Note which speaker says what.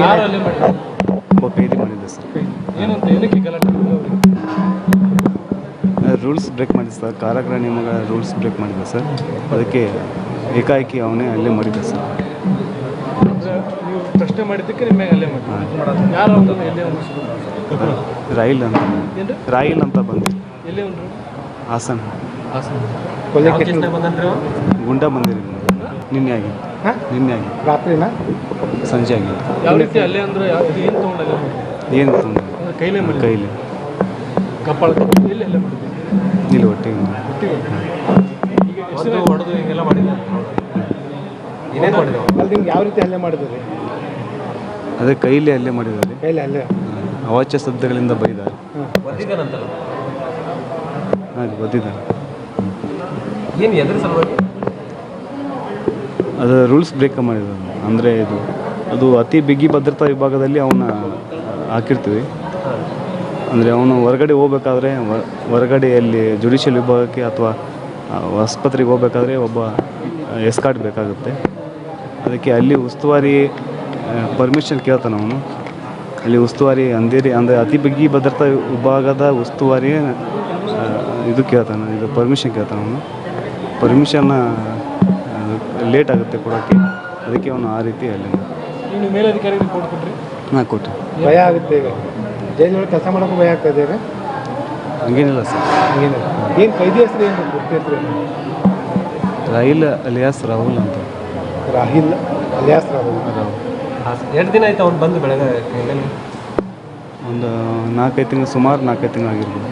Speaker 1: ಯಾರು ಅಲ್ಲಿ ಮಾಡಿದ್ರು?
Speaker 2: ಒಬ್ಬ ಕೈದಿ ಮಾಡಿದ್ದೆ ಸರ್.
Speaker 1: ಏನಂತ ಏನಕ್ಕೆ ಗಲಾಟೆ
Speaker 2: ರೂಲ್ಸ್ ಬ್ರೇಕ್ ಮಾಡಿದ್ದೆ ಸರ್. ಕಾರಾಗೃಹ ನಿಯಮಗಳ ರೂಲ್ಸ್ ಬ್ರೇಕ್ ಮಾಡಿದ್ದೆ ಸರ್. ಅದಕ್ಕೆ ಏಕಾಏಕಿ ಅವನೇ ಅಲ್ಲೇ ಮಾಡಿದ್ದೆ ಸರ್.
Speaker 1: ಅಂದ್ರೆ ನೀವು ಪ್ರಶ್ನೆ ಮಾಡಿದ್ದಕ್ಕೆ ನಿಮ್ಮ ಮೇಲೆ ಅಲ್ಲೇ ಮಾಡಿದ್ರು ಯಾರು ಅಂತ ರೈಲ್ ಅವ್ನು
Speaker 2: ರಾಯಿಲ್ ಅಂತ.
Speaker 1: ಏನ್ರಿ?
Speaker 2: ರಾಯಿಲ್ ಅಂತ ಬಂದು.
Speaker 1: ಎಲ್ಲೇ ಅವ್ನು
Speaker 2: ಹಾಸನ್.
Speaker 1: ಹಾಸನ.
Speaker 2: ಗುಂಡ ಬಂದಿರಿ ನಿನ್ನೆ ಆಗಿ ನಿನ್ನೆ ಆಗಿ
Speaker 3: ರಾತ್ರಿನ?
Speaker 2: ಸಂಜೆ ಆಗಿತ್ತು
Speaker 1: ಯಾವ ರೀತಿ ಅಲ್ಲೇ ಅಂದ್ರೆ ಯಾವ ಏನು ತೊಗೊಂಡು
Speaker 2: ಏನು ತೊಂದರೆ?
Speaker 1: ಅಂದ್ರೆ ಕೈಲೇ
Speaker 2: ಕೈಲಿ.
Speaker 1: ಕಪ್ಪಾಳ ಎಲ್ಲಿ
Speaker 2: ಇಲ್ಲಿ ಒಟ್ಟಿಗೆ
Speaker 1: ಈಗ ಎಷ್ಟು ಹೊಡೆದು ಹಿಂಗೆಲ್ಲ ಮಾಡಿದ್ರು? ಏನೇನು ಮಾಡಿದ್ರು?
Speaker 3: ಅಲ್ಲಿ ನಿಮ್ಗೆ ಯಾವ ರೀತಿ ಅಲ್ಲೇ ಮಾಡಿದ್ರಿ?
Speaker 2: ಅದೇ ಕೈಲಿ ಅಲ್ಲೇ ಮಾಡಿದ್ದಾರೆ.
Speaker 3: ಕೈಲಿ ಅಲ್ಲೇ?
Speaker 2: ಅವಾಚ್ಯ ಶಬ್ದಗಳಿಂದ ಬೈದಾರೆ.
Speaker 1: ಒದ್ದಿದ್ದಾನಂತಲ್ಲ
Speaker 2: ಹಾಂ ಗೊತ್ತಿದ್ದಾರೆ
Speaker 1: ಏನು ಎದ್ರ ಸಲುವಾಗಿ?
Speaker 2: ಅದು ರೂಲ್ಸ್ ಬ್ರೇಕ್ ಮಾಡಿದ್ರು ಅಂದರೆ ಇದು, ಅದು ಅತಿ ಬಿಗಿ ಭದ್ರತಾ ವಿಭಾಗದಲ್ಲಿ ಅವನ್ನ ಹಾಕಿರ್ತೀವಿ. ಅಂದರೆ ಅವನು ಹೊರಗಡೆ ಹೋಗ್ಬೇಕಾದ್ರೆ ಹೊರಗಡೆಯಲ್ಲಿ ಜುಡಿಷಿಯಲ್ ವಿಭಾಗಕ್ಕೆ ಅಥವಾ ಆಸ್ಪತ್ರೆಗೆ ಹೋಗ್ಬೇಕಾದ್ರೆ ಒಬ್ಬ ಎಸ್ಕಾರ್ಟ್ ಬೇಕಾಗುತ್ತೆ. ಅದಕ್ಕೆ ಅಲ್ಲಿ ಉಸ್ತುವಾರಿ ಪರ್ಮಿಷನ್ ಕೇಳ್ತಾನೆ ಅವನು. ಅಲ್ಲಿ ಉಸ್ತುವಾರಿ ಅಂದೇರಿ ಅಂದರೆ ಅತಿ ಬಿಗಿ ಭದ್ರತಾ ವಿಭಾಗದ ಉಸ್ತುವಾರಿ ಇದು ಕೇಳ್ತಾನೆ, ಇದು ಪರ್ಮಿಷನ್ ಕೇಳ್ತಾನೆ ಅವನು. ಪರ್ಮಿಷನ್ನ ಲೇಟ್ ಆಗುತ್ತೆ ಕೊಡೋಕ್ಕೆ. ಅದಕ್ಕೆ ಅವನು ಆ ರೀತಿ ಅಲ್ಲಿ
Speaker 1: ನೀವು ಮೇಲಧಿಕಾರಿಗೆ ರಿಪೋರ್ಟ್ ಕೊಟ್ರಿ?
Speaker 2: ಹಾಂ ಕೊಟ್ಟು
Speaker 3: ಭಯ ಆಗುತ್ತೆ ಈಗ. ಜೈಲಿನೊಳಗೆ ಕೆಲಸ ಮಾಡೋಕ್ಕೂ ಭಯ ಆಗ್ತಾ ಇದೆ ಈಗ?
Speaker 2: ಹಂಗೇನಿಲ್ಲ ಸರ್.
Speaker 3: ಹಂಗೇನಿಲ್ಲ. ಏನು ಕೈದಿ ಹೆಸರು ಏನು ಹೆಸರು
Speaker 2: ರಾಹಿಲ್ ಅಲಿಯಾಸ್ ರಾಹುಲ್ ಅಂತ.
Speaker 3: ರಾಹಿಲ್ ಅಲಿಯಾಸ್ ರಾಹುಲ್.
Speaker 2: ರಾಹುಲ್.
Speaker 1: ಎರಡು ದಿನ ಆಯ್ತು ಅವ್ನು ಬಂದು ಬೆಳಗ್ಗೆ
Speaker 2: ಒಂದು ನಾಲ್ಕೈದು ತಿಂಗಳು ಸುಮಾರು ನಾಲ್ಕೈದು ತಿಂಗಳು ಆಗಿರ್ಬೋದು.